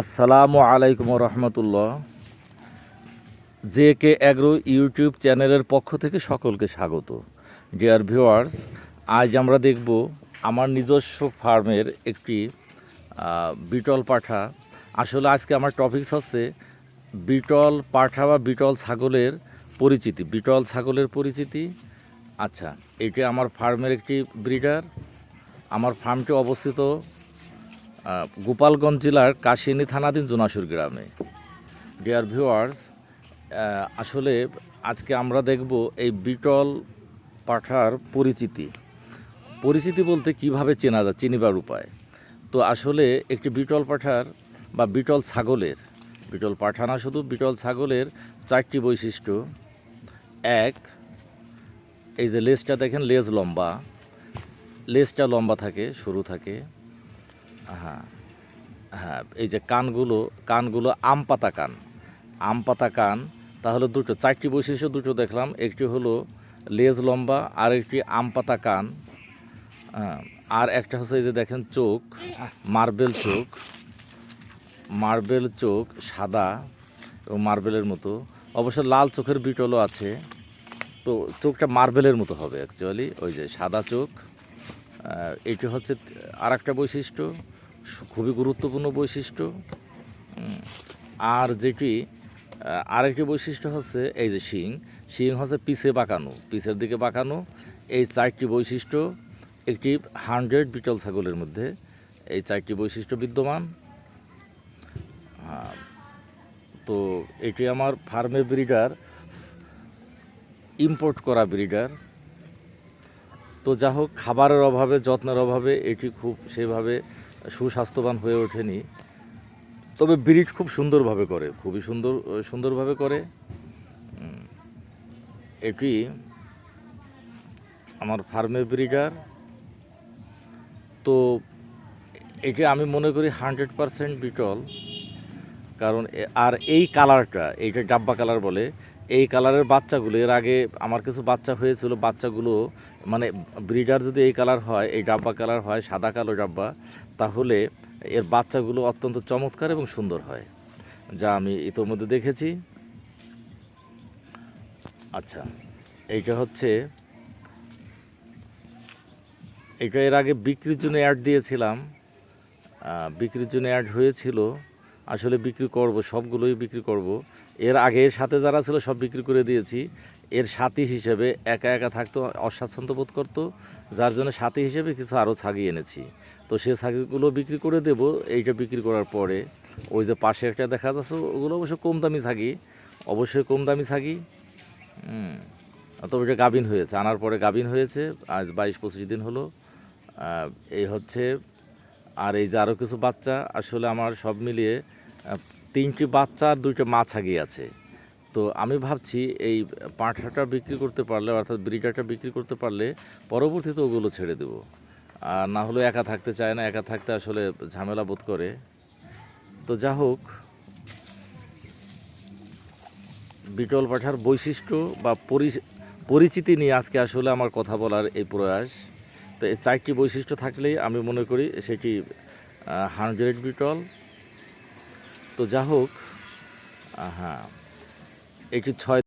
আসসালামু আলাইকুম রহমতুল্লাহ। জে কে অ্যাগ্রো ইউটিউব চ্যানেলের পক্ষ থেকে সকলকে স্বাগত। ডিয়ার ভিউয়ার্স আজ আমরা দেখব আমার নিজস্ব ফার্মের একটি বিটল পাঠা। আসলে আজকে আমার টপিকস হচ্ছে বিটল পাঠা বা বিটল ছাগলের পরিচিতি। বিটল ছাগলের পরিচিতি। আচ্ছা এটি আমার ফার্মের একটি ব্রিডার। আমার ফার্মটি অবস্থিত গোপালগঞ্জ জেলার কাশিনী থানাধীন জোনাসুর গ্রামে। ডিয়ার ভিউয়ার্স আসলে আজকে আমরা দেখব এই বিটল পাঠার পরিচিতি। পরিচিতি বলতে কীভাবে চেনা যায়, চিনিবার উপায়। তো আসলে একটি বিটল পাঠার বা বিটল ছাগলের, বিটল পাঠা না শুধু, বিটল ছাগলের চারটি বৈশিষ্ট্য। এক, এই যে লেজটা দেখেন, লেজ লম্বা। লেজটা লম্বা থাকে, সরু থাকে। হ্যাঁ হ্যাঁ এই যে কানগুলো কানগুলো আম পাতা কান। আম পাতা কান তাহলে দুটো চারটি বৈশিষ্ট্য দুটো দেখলাম একটি হলো লেজ লম্বা আর একটি আম পাতা কান। হ্যাঁ, আর একটা হচ্ছে এই যে দেখেন চোখ মার্বেল চোখ মার্বেল চোখ সাদা এবং মার্বেলের মতো। অবশ্য লাল চোখের বিটলও আছে। তো চোখটা মার্বেলের মতো হবে অ্যাকচুয়ালি ওই যে সাদা চোখ। এটি হচ্ছে আর একটা বৈশিষ্ট্য। খুবই গুরুত্বপূর্ণ বৈশিষ্ট্য। আর যেটি আরেকটি বৈশিষ্ট্য হচ্ছে এই যে শিং। শিং হচ্ছে পিছে বাঁকানো পিছের দিকে বাঁকানো এই চারটি বৈশিষ্ট্য, একটি হান্ড্রেড বিটল ছাগলের মধ্যে এই চারটি বৈশিষ্ট্য বিদ্যমান। তো এটি আমার ফার্মে ব্রিডার, ইম্পোর্ট করা ব্রিডার। তো যা হোক খাবারের অভাবে, যত্নের অভাবে এটি খুব সেভাবে সুস্বাস্থ্যবান হয়ে ওঠেনি। তবে ব্রিড খুব সুন্দরভাবে করে, খুবই সুন্দর, সুন্দরভাবে করে। এটি আমার ফার্মের ব্রিডার। তো এটি আমি মনে করি হান্ড্রেড পারসেন্ট বিটল, কারণ আর এই কালারটা এইটা ডাব্বা কালার বলে এই কালারের বাচ্চাগুলো, এর আগে আমার কিছু বাচ্চা হয়েছিল, বাচ্চাগুলো মানে ব্রিডার যদি এই কালার হয়, এই ডাব্বা কালার হয়, সাদা কালো ডাব্বা, তাহলে এর বাচ্চাগুলো অত্যন্ত চমৎকার এবং সুন্দর হয়। যা আমি ইতোমধ্যে দেখেছি। আচ্ছা এইটা হচ্ছে এটা এর আগে বিক্রির জন্য অ্যাড দিয়েছিলাম। বিক্রির জন্য অ্যাড হয়েছিল আসলে বিক্রি করব, সবগুলোই বিক্রি করব। এর আগে সাথে যারা ছিল সব বিক্রি করে দিয়েছি। এর সাথী হিসেবে একা একা থাকতো, অস্বাচ্ছন্দ্য বোধ করতো। যার জন্য সাথী হিসেবে কিছু আরও ছাগি এনেছি। তো সে ছাগিগুলো বিক্রি করে দেব, এইটা বিক্রি করার পরে। ওই যে পাশে একটা দেখা যাচ্ছে, ওগুলো অবশ্য কম দামি ছাগি। অবশ্যই কম দামি ছাগি তবে এটা গাভিন হয়েছে। আনার পরে গাভিন হয়েছে, আজ বাইশ পঁচিশ দিন হলো। এই হচ্ছে আর এই যে আরও কিছু বাচ্চা, আসলে আমার সব মিলিয়ে তিনটি বাচ্চা আর দুইটা মা ছাগি আছে। তো আমি ভাবছি এই পাঁঠাটা বিক্রি করতে পারলে, অর্থাৎ ব্রিডারটা বিক্রি করতে পারলে পরবর্তীতে ওগুলো ছেড়ে দেবো। আর না হলে একা থাকতে চায় না, একা থাকতে আসলে ঝামেলা বোধ করে। তো যা হোক, বিটল পাঠার বৈশিষ্ট্য বা পরিচিতি নিয়ে আজকে আসলে আমার কথা বলার এই প্রয়াস। তো এই চারটি বৈশিষ্ট্য থাকলেই আমি মনে করি সেটি হান্ড্রেড বিটল তো যা হোক হ্যাঁ এটি ছয়